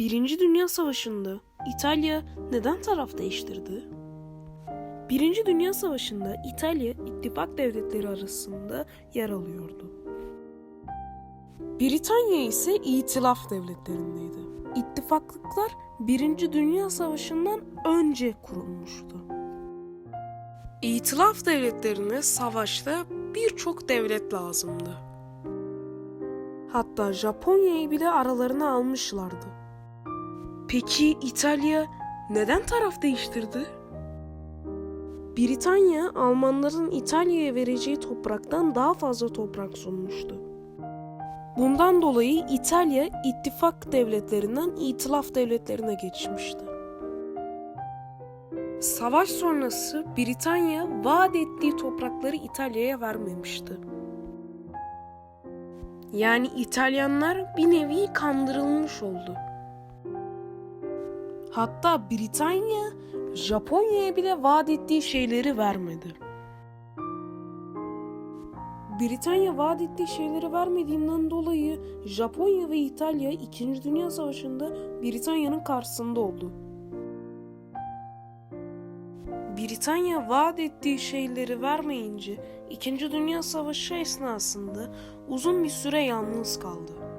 Birinci Dünya Savaşı'nda İtalya neden taraf değiştirdi? Birinci Dünya Savaşı'nda İtalya ittifak devletleri arasında yer alıyordu. Britanya ise itilaf devletlerindeydi. İttifaklıklar Birinci Dünya Savaşı'ndan önce kurulmuştu. İtilaf devletlerine savaşta birçok devlet lazımdı. Hatta Japonya'yı bile aralarına almışlardı. Peki İtalya neden taraf değiştirdi? Britanya Almanların İtalya'ya vereceği topraktan daha fazla toprak sunmuştu. Bundan dolayı İtalya ittifak devletlerinden itilaf devletlerine geçmişti. Savaş sonrası Britanya vaat ettiği toprakları İtalya'ya vermemişti. Yani İtalyanlar bir nevi kandırılmış oldu. Hatta Britanya Japonya'ya bile vaat ettiği şeyleri vermedi. Britanya vaat ettiği şeyleri vermediğinden dolayı Japonya ve İtalya 2. Dünya Savaşı'nda Britanya'nın karşısında oldu. Britanya vaat ettiği şeyleri vermeyince 2. Dünya Savaşı esnasında uzun bir süre yalnız kaldı.